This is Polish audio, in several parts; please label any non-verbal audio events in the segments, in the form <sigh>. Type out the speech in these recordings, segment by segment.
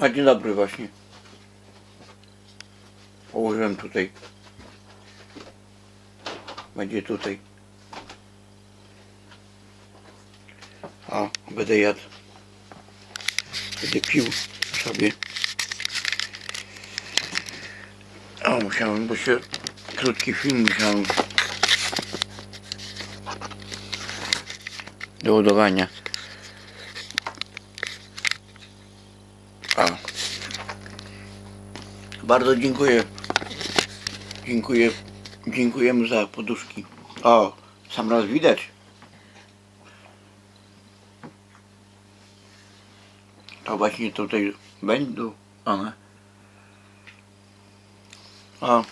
A dzień dobry właśnie. Położyłem tutaj. Będzie tutaj. A, będę jadł. Będę pił sobie. O, musiałem, bo się krótki film musiałem do ładowania. Bardzo dziękuję. Dziękuję. Dziękujemy za poduszki. O, sam raz widać. To właśnie tutaj będą one. O.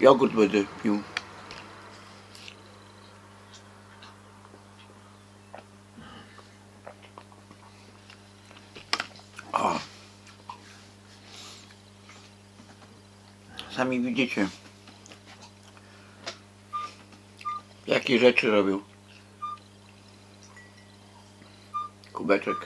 Jogurt będę pił. Sami widzicie, jakie rzeczy robił. Kubeczek.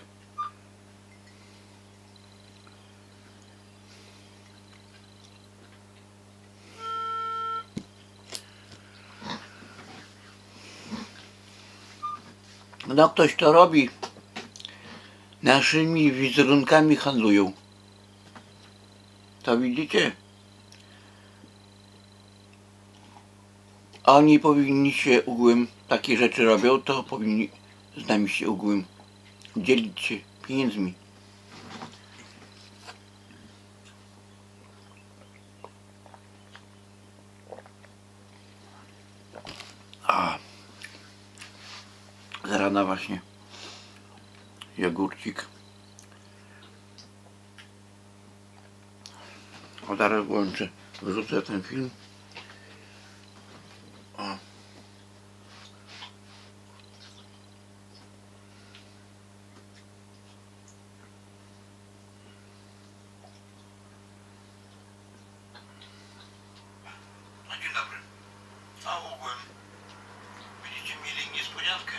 No ktoś to robi. Naszymi wizerunkami handlują. To widzicie? A Oni powinni się ugłem, takie rzeczy robią, to powinni z nami się ugłem dzielić się pieniędzmi. A z rana właśnie jogurcik. O zaraz włączę, wrzucę ten film. A ogółem będziecie mieli niespodziankę.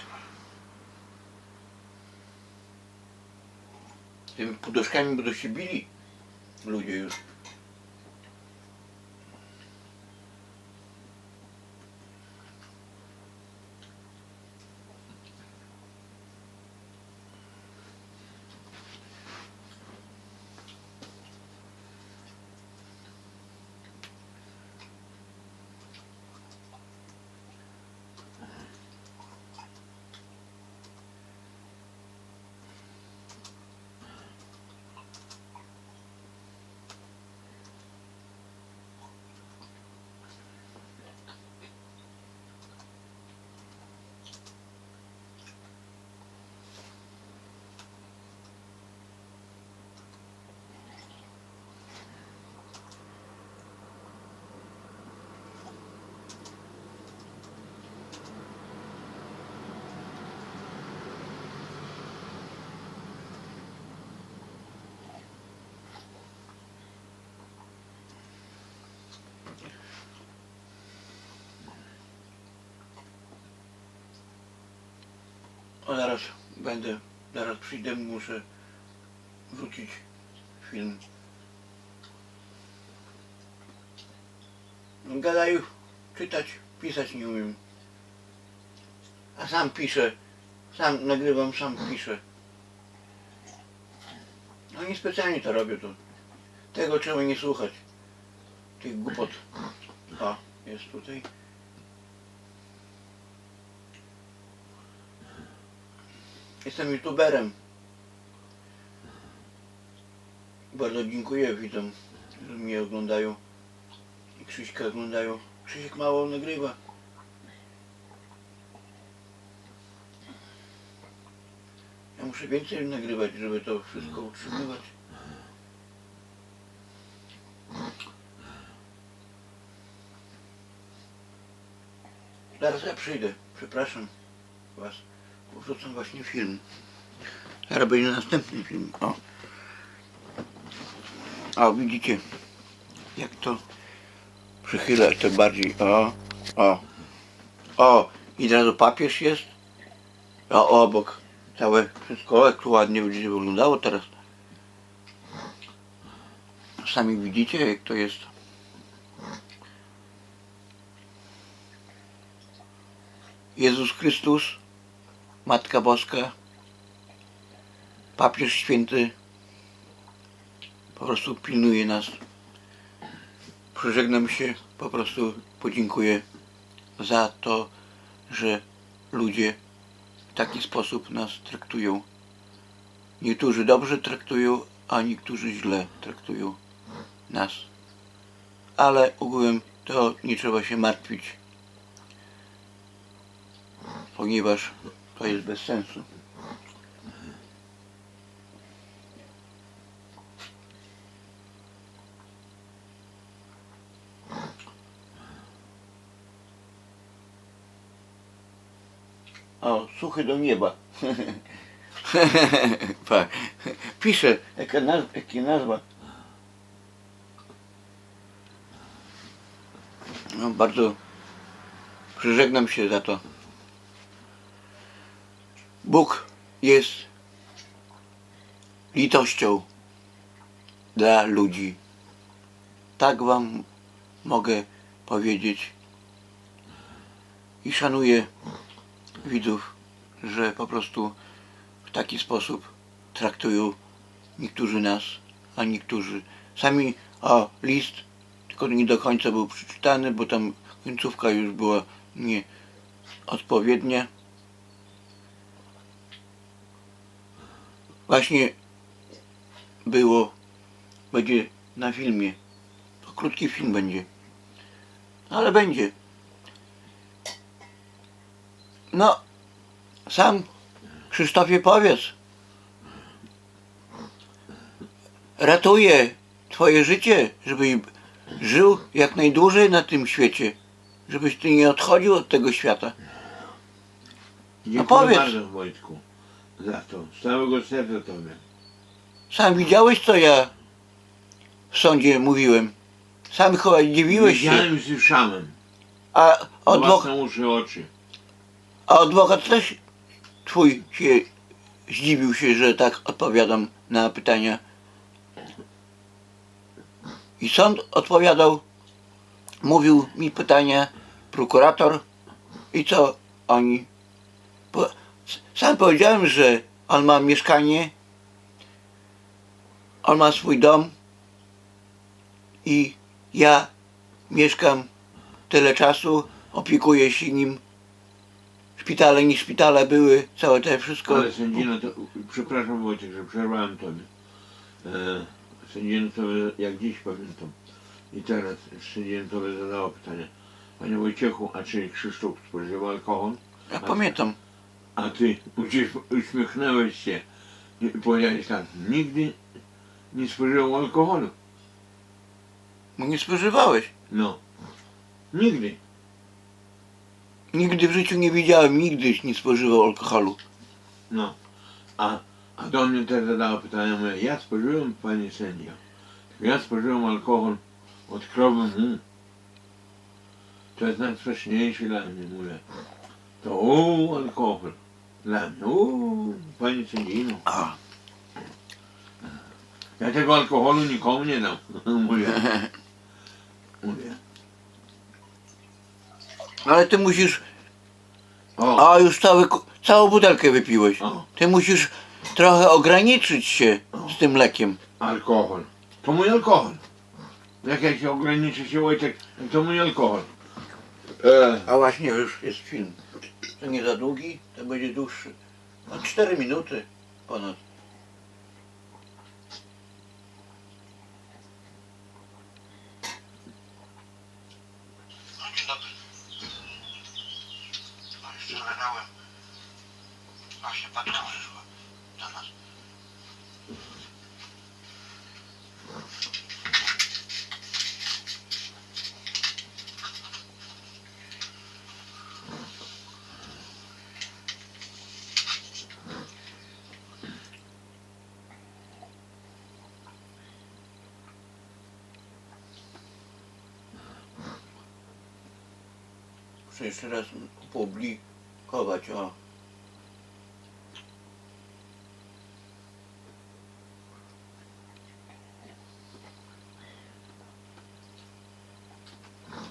Tymi poduszkami będą się O zaraz będę, zaraz przyjdę, muszę wrócić film. No gadaju, czytać, pisać nie umiem. A sam piszę, sam nagrywam, sam piszę. No nie specjalnie to robię, to tego trzeba nie słuchać. Tych głupot. O, jest tutaj. Jestem youtuberem. Bardzo dziękuję widzom, że mnie oglądają. I Krzyśka oglądają. Krzysiek mało nagrywa. Ja muszę więcej nagrywać, żeby to wszystko utrzymywać. Zaraz ja przyjdę. Przepraszam Was. Wrzucam właśnie film. Teraz będzie następny film. O. O, widzicie, jak to przychylać to bardziej. O, o, o. I razu papież jest. O, obok. Całe wszystko, jak tu ładnie będzie wyglądało teraz. Sami widzicie, jak to jest. Jezus Chrystus, Matka Boska, Papież Święty po prostu pilnuje nas. Przeżegnam się, po prostu podziękuję za to, że ludzie w taki sposób nas traktują. Niektórzy dobrze traktują, a niektórzy źle traktują nas. Ale ogółem to nie trzeba się martwić, ponieważ to jest bez sensu. O, suchy do nieba. <laughs> tak. Pisze, jaka, naz jaka nazwa. No, bardzo przyżegnam się za to. Bóg jest litością dla ludzi. Tak wam mogę powiedzieć. I szanuję widzów, że po prostu w taki sposób traktują niektórzy nas, a niektórzy sami, o list, tylko nie do końca był przeczytany, bo tam końcówka już była nieodpowiednia. Właśnie było, będzie na filmie, to krótki film będzie, ale będzie. No, sam Krzysztofie powiedz. Ratuję twoje życie, żebyś żył jak najdłużej na tym świecie. Żebyś ty nie odchodził od tego świata. Dziękuję powiedz. bardzo Wojtku za to. Z całego serca Tobie. Sam widziałeś, co ja w sądzie mówiłem. Sam chyba dziwiłeś się. Widziałem słyszałem. A Własne adwokat, uszy, oczy. a adwokat też twój się zdziwił się, że tak odpowiadam na pytania. I sąd odpowiadał, mówił mi pytania, prokurator i co oni. Po, sam powiedziałem, że on ma mieszkanie, on ma swój dom i ja mieszkam tyle czasu, opiekuję się nim. Szpitale, nie szpitale były, całe te wszystko. Ale sędzino to... Przepraszam Wojtek, że przerwałem Tobie. E, sędzino Tobie, jak dziś pamiętam. I teraz sędzino Tobie zadała pytanie. Panie Wojciechu, a czy Krzysztof spożywa alkohol? Ja pamiętam. A Ty uśmiech- uśmiechnąłeś się i powiedziałeś tak. Nigdy nie spożywał alkoholu. Bo nie spożywałeś. No. Nigdy. Nigdy w życiu nie widziałem, nigdy nie spożywał alkoholu. No. A, a do mnie też zadała pytanie, mówię, ja spożyłem, panie sędzio, ja spożyłem alkohol od krowy mu. To jest najstraszniejsze dla mnie, mówię. To o, alkohol. Dla mnie, o, panie sędzino. A, Ja tego alkoholu nikomu nie dam. Mówię. Mówię. ale ty musisz. O, A już cały, całą butelkę wypiłeś. o, Ty musisz trochę ograniczyć się z tym lekiem. alkohol. To mój alkohol. Jak ja się ograniczę się Wojtek, to mój alkohol. E, A właśnie już jest film. To nie za długi, to będzie dłuższy. No 4 minuty ponad. No dzień muszę jeszcze raz opublikować, o.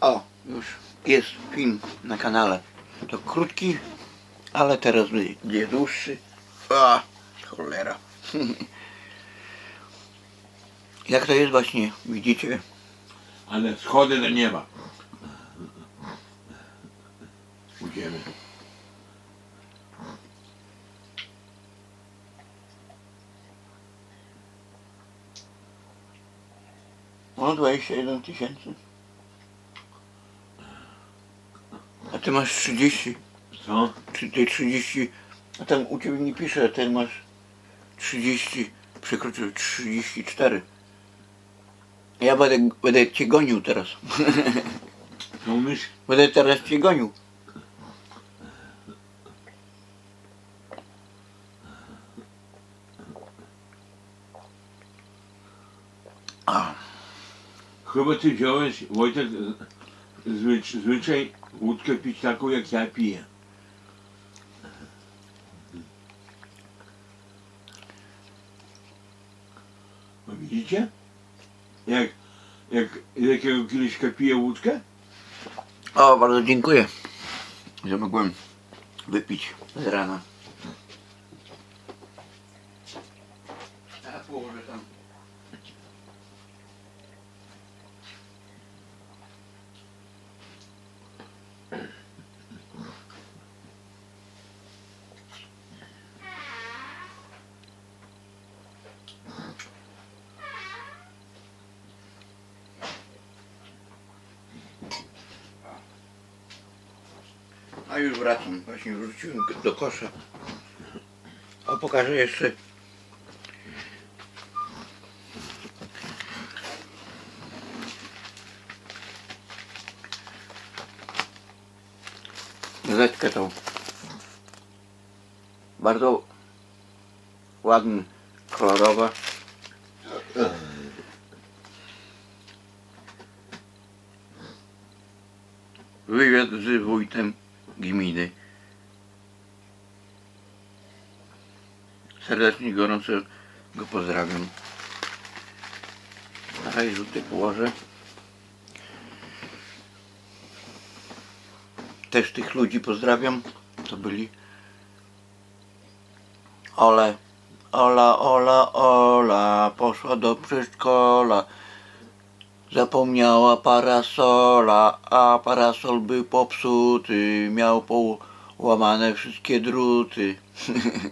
O, już jest film na kanale. To krótki, ale teraz będzie dłuższy. A, cholera. <laughs> Jak to jest właśnie, widzicie? Ale schody do nieba. 21 tysięcy. A ty masz 30. Co? Czy ty 30. A tam u ciebie nie pisze, a ten masz 30. Przekroczył 34. Ja będę, będę cię gonił teraz. Co umiesz? Będę teraz cię gonił. Chyba ty wziąłeś, Wojtek, zwycz, zwyczaj wódkę pić taką jak ja piję. No widzicie? Jak, jak jakiego kieliszka piję wódkę? o, bardzo dziękuję, że mogłem wypić z rana. A już wracam, właśnie wróciłem do kosza. A pokażę jeszcze. Gazetkę tą. Bardzo ładny, kolorowa. Wywiad z wójtem gminy. Serdecznie, gorąco go pozdrawiam. Razie tutaj położę. Też tych ludzi pozdrawiam. To byli Ole, Ola, Ola, Ola poszła do przedszkola. Zapomniała parasola, a parasol był popsuty, miał połamane wszystkie druty.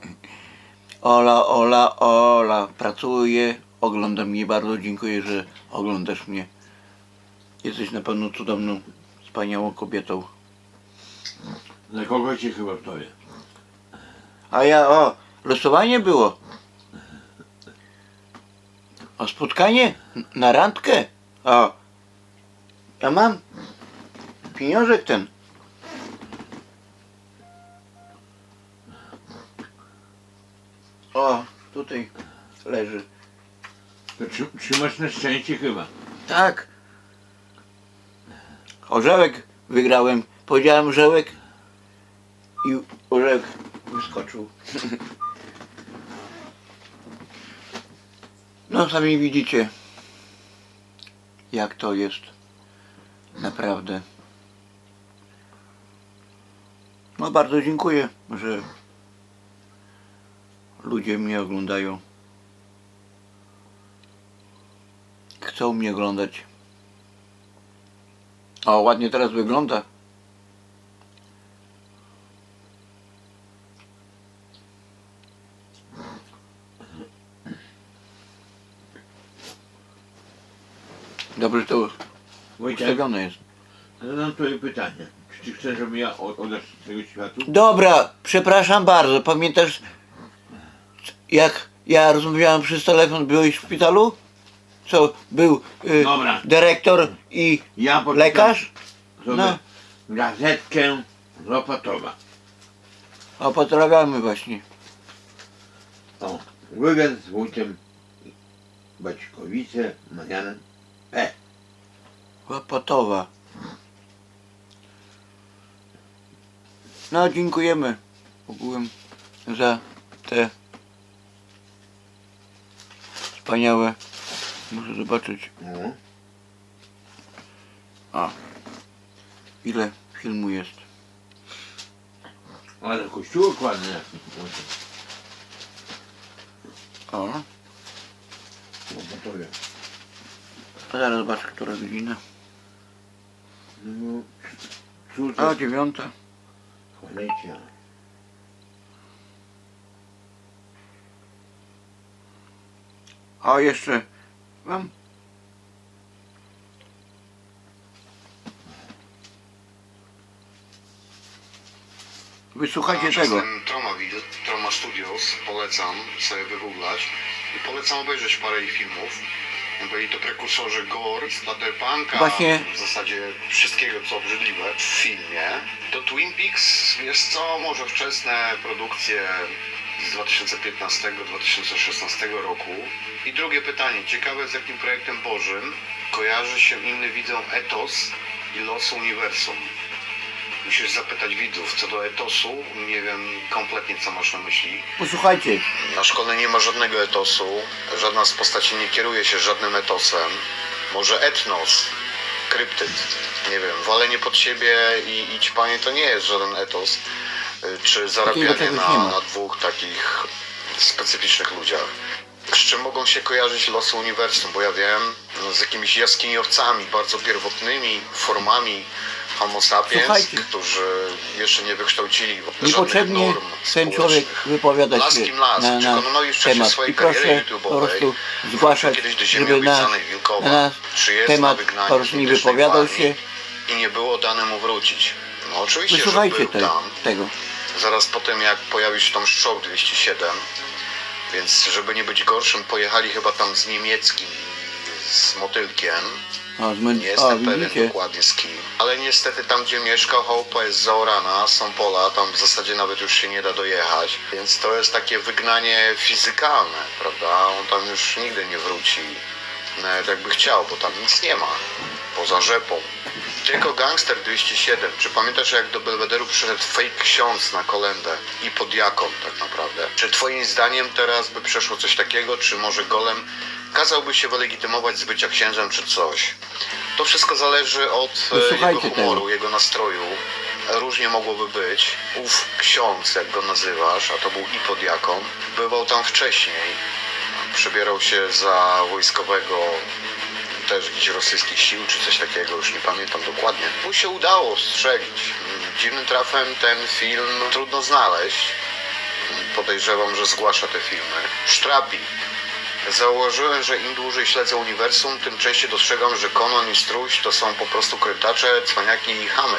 <laughs> Ola, Ola, Ola, pracuję, oglądam mnie, bardzo dziękuję, że oglądasz mnie. Jesteś na pewno cudowną, wspaniałą kobietą. Za kogo cię chyba stoję? A ja, o, losowanie było. O spotkanie? Na randkę? O, ja mam pieniążek ten. O, tutaj leży. To trzy, trzymasz na szczęście chyba. Tak. Orzełek wygrałem. Powiedziałem orzełek i orzełek wyskoczył. <laughs> No sami widzicie jak to jest naprawdę. No bardzo dziękuję, że ludzie mnie oglądają. Chcą mnie oglądać. O, ładnie teraz wygląda. Dobrze to Wojtek, ustawione jest. zadam twoje pytanie. Czy ty chcesz, żebym ja o- odeszł z tego światu? Dobra, przepraszam bardzo. Pamiętasz, jak ja rozmawiałem przez telefon, byłeś w szpitalu? Co, był y, Dobra. dyrektor i Ja poczytam lekarz? sobie No. gazetkę z Opatowa. A pozdrawiamy właśnie. O, wywiad z wójtem Baćkowice, Marianem E. Łapotowa. No, dziękujemy ogółem za te wspaniałe. Muszę zobaczyć. No. A. ile filmu jest. Ale kościółek ładny. O, Łopotowie. Zaraz zobaczę, która godzina. No, A, dziewiąta. chwalicie. A jeszcze mam. Wysłuchajcie A, tego. Jestem Tromaville, Troma Studios, polecam sobie wygooglać i polecam obejrzeć parę ich filmów. Byli to prekursorzy Gore, Splatterpunka, Właśnie- w zasadzie wszystkiego co obrzydliwe w filmie. Do Twin Peaks, wiesz co, może wczesne produkcje z 2015-2016 roku. I drugie pytanie, ciekawe z jakim projektem Bożym kojarzy się inny widzom etos i los uniwersum. Musisz zapytać widzów co do etosu. Nie wiem kompletnie co masz na myśli. Posłuchajcie. Na szkole nie ma żadnego etosu. Żadna z postaci nie kieruje się żadnym etosem. Może etnos, kryptyd. Nie wiem, walenie pod siebie i idź panie to nie jest żaden etos. Y, Czy zarabianie na, na dwóch takich specyficznych ludziach. Z czym mogą się kojarzyć losy uniwersum? Bo ja wiem, no, z jakimiś jaskiniowcami bardzo pierwotnymi, formami homo sapiens, Słuchajcie. którzy jeszcze nie wykształcili Niepotrzebnie norm ten człowiek wypowiada się na, na w czasie temat. swojej I proszę po prostu zgłaszać, żeby na, Wilkowa, na temat po prostu nie wypowiadał się. i nie było dane mu wrócić. No oczywiście, że Wysłuchajcie był te, tam. tego. Zaraz po tym jak pojawił się tam Strzał 207, więc żeby nie być gorszym, pojechali chyba tam z niemieckim z motylkiem. Zmy... Nie jestem pewien widzicie. dokładnie z kim. Ale niestety tam, gdzie mieszka, chałupa jest zaorana, są pola, tam w zasadzie nawet już się nie da dojechać. Więc to jest takie wygnanie fizykalne, prawda? On tam już nigdy nie wróci, nawet jakby chciał, bo tam nic nie ma. Poza rzepą. Tylko Gangster 207. Czy pamiętasz, jak do Belwederu przyszedł fake ksiądz na kolendę i podjakon tak naprawdę? Czy twoim zdaniem teraz by przeszło coś takiego, czy może Golem kazałby się wylegitymować z bycia księdzem, czy coś? To wszystko zależy od e, Wysłuchajcie jego humoru, tego. jego nastroju. Różnie mogłoby być. Ów ksiądz, jak go nazywasz, a to był i podjakon, bywał tam wcześniej. Przebierał się za wojskowego też jakichś rosyjskich sił czy coś takiego, już nie pamiętam dokładnie. Mu się udało strzelić. Dziwnym trafem ten film trudno znaleźć. Podejrzewam, że zgłasza te filmy. Sztrapi. Zauważyłem, że im dłużej śledzę uniwersum, tym częściej dostrzegam, że Conan i Struś to są po prostu krytacze, cwaniaki i chamy.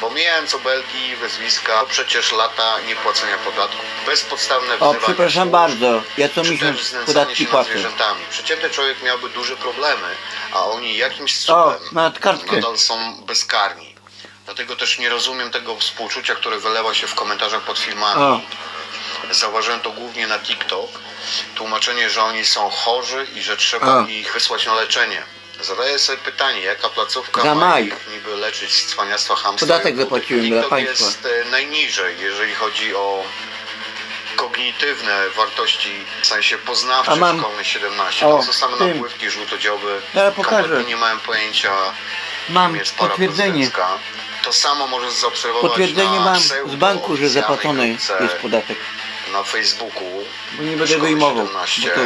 Pomijając obelgi, wyzwiska, to przecież lata niepłacenia podatków. Bezpodstawne O, wzywanie przepraszam służb, bardzo. Ja co czy miesiąc też znęcanie podatki się nad płacę. zwierzętami. Przeciętny człowiek miałby duże problemy, a oni jakimś O, cudem nawet kartkę. nadal są bezkarni. Dlatego też nie rozumiem tego współczucia, które wylewa się w komentarzach pod filmami. O. Zauważyłem to głównie na TikTok. Tłumaczenie, że oni są chorzy i że trzeba O. ich wysłać na leczenie. Zadaję sobie pytanie, jaka placówka Za ma maj. ich niby leczyć z cwaniactwa hamstwa Podatek zapłaciłem dla państwa. jest e, najniżej, jeżeli chodzi o kognitywne wartości, w sensie poznawcze A mam- szkolne 17. o, to są same tym. nagłówki żółtodzioby. Ja pokażę. Kompletnie nie mają pojęcia, Mam kim jest para potwierdzenie. prezydencka. To samo możesz zaobserwować Potwierdzenie na mam z pseudo banku, że oficjalnej zapłacony jest podatek. Na Facebooku. Bo nie będę wyjmował. 17. Bo to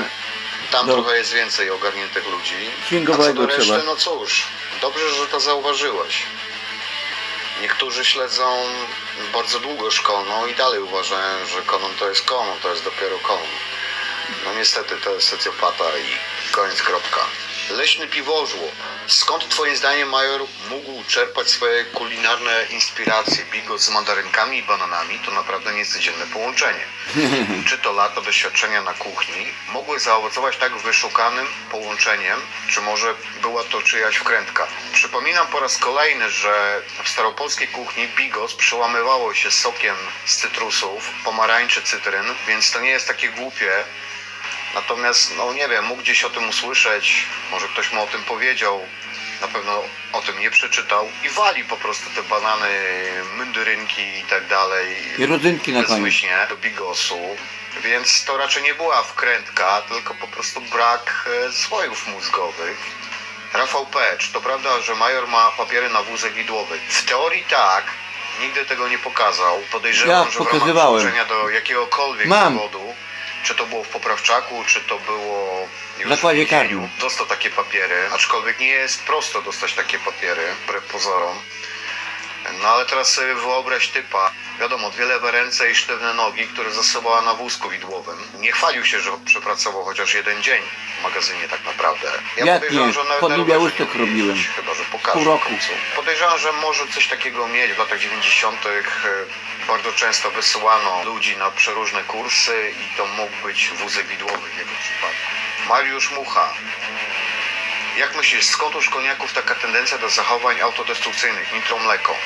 Tam do- trochę jest więcej ogarniętych ludzi. A co do reszty, trzeba. no cóż, dobrze, że to zauważyłeś. Niektórzy śledzą bardzo długo szkolną i dalej uważają, że konon to jest konon, to jest dopiero konon. No niestety to jest socjopata i koniec kropka. Leśny piwożło. Skąd twoim zdaniem Major mógł czerpać swoje kulinarne inspiracje? Bigos z mandarynkami i bananami to naprawdę niecodzienne połączenie. <laughs> Czy to lata doświadczenia na kuchni mogły zaowocować tak wyszukanym połączeniem, czy może była to czyjaś wkrętka? Przypominam po raz kolejny, że w staropolskiej kuchni bigos przełamywało się sokiem z cytrusów, pomarańczy, cytryn, więc to nie jest takie głupie. Natomiast, no nie wiem, mógł gdzieś o tym usłyszeć, może ktoś mu o tym powiedział, na pewno o tym nie przeczytał i wali po prostu te banany, myndyrynki i tak dalej I rodzynki na koniec. do bigosu. Więc to raczej nie była wkrętka, tylko po prostu brak e, słojów mózgowych. Rafał P., czy to prawda, że major ma papiery na wózek widłowy? W teorii tak, nigdy tego nie pokazał. Podejrzewam, Ja że w ramach do jakiegokolwiek Mam. zawodu, czy to było w poprawczaku, czy to było już zakładzie w więzieniu, karnym. dostał takie papiery, aczkolwiek nie jest prosto dostać takie papiery, wbrew pozorom. No ale teraz sobie wyobraź typa, wiadomo, dwie lewe ręce i sztywne nogi, które zasobała na wózku widłowym. Nie chwalił się, że przepracował chociaż jeden dzień w magazynie tak naprawdę. Ja Jak podejrzewam, nie? że nawet Pod Białystok robiłem. jeździć, Chyba, że pokaże Pół roku. Podejrzewam, że może coś takiego mieć w latach 90. e, Bardzo często wysyłano ludzi na przeróżne kursy i to mógł być wózek widłowy w jego przypadku. Mariusz Mucha. Jak myślisz, skąd u szkolniaków taka tendencja do zachowań autodestrukcyjnych, nitro mleko?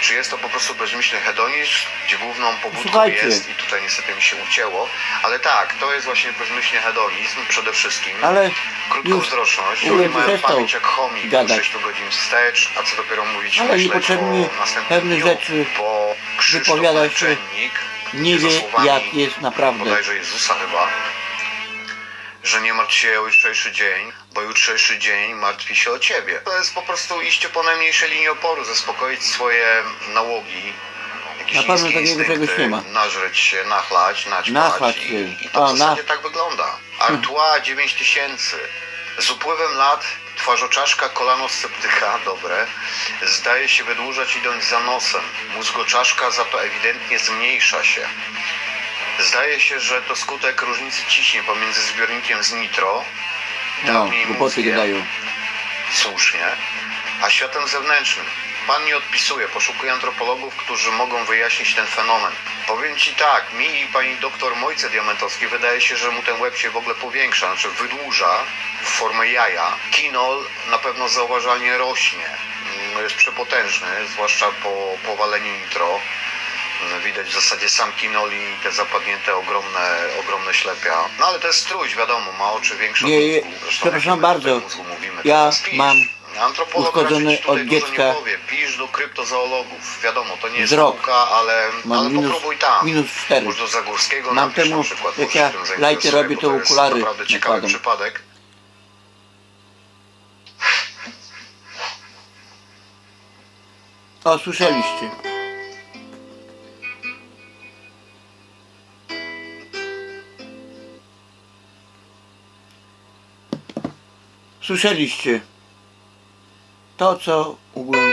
Czy jest to po prostu bezmyślny hedonizm, gdzie główną pobudką Słuchajcie. jest, i tutaj niestety mi się ucięło, ale tak, to jest właśnie bezmyślny hedonizm przede wszystkim. Ale Krótkowzroczność, już ludzie mają przestał pamięć jak chomik, gadać. 6 godzin wstecz, a co dopiero mówić Ale myśleć niepotrzebnie o następnym pewne dniu, rzeczy bo Krzysztof wypowiada się, Męczennik, nie wie jak jest naprawdę. bodajże Jezusa chyba, że nie martw się o jutrzejszy dzień, bo jutrzejszy dzień martwi się o ciebie. To jest po prostu iście po najmniejszej linii oporu, zaspokoić swoje nałogi, jakieś Na pewno takiego czegoś nie ma. nażreć się, nachlać, naćpać Nachlać i, się. i to A, w zasadzie na- tak wygląda. Artois 9000. Z upływem lat twarzoczaszka kolano sceptyka, dobre, zdaje się wydłużać idąc za nosem. Mózgoczaszka za to ewidentnie zmniejsza się. Zdaje się, że to skutek różnicy ciśnień pomiędzy zbiornikiem z nitro, No, głupoty gadają. słusznie, a światem zewnętrznym. Pan nie odpisuje, poszukuje antropologów, którzy mogą wyjaśnić ten fenomen. Powiem Ci tak, mi i pani doktor Mojce Diamentowskiej wydaje się, że mu ten łeb się w ogóle powiększa, znaczy wydłuża w formę jaja. Kinol na pewno zauważalnie rośnie, Mm, jest przepotężny, zwłaszcza po powaleniu nitro. Widać w zasadzie sam kinol i te zapadnięte ogromne, ogromne ślepia. No ale to jest struś, wiadomo, ma oczy większe Nie, od mózgu. Zresztą przepraszam bardzo. mówimy, to Ja mam uszkodzony od dziecka powie. Pisz do kryptozoologów. Wiadomo, to nie jest wzrok. nauka, ale, Mam ale minus, popróbuj tam. minus 4. Może do Zagórskiego Mam napisz temu, na przykład. jak ja lajty robię, to okulary naprawdę ciekawy nakładam. przypadek. O, słyszeliście. Słyszeliście to, co ugłem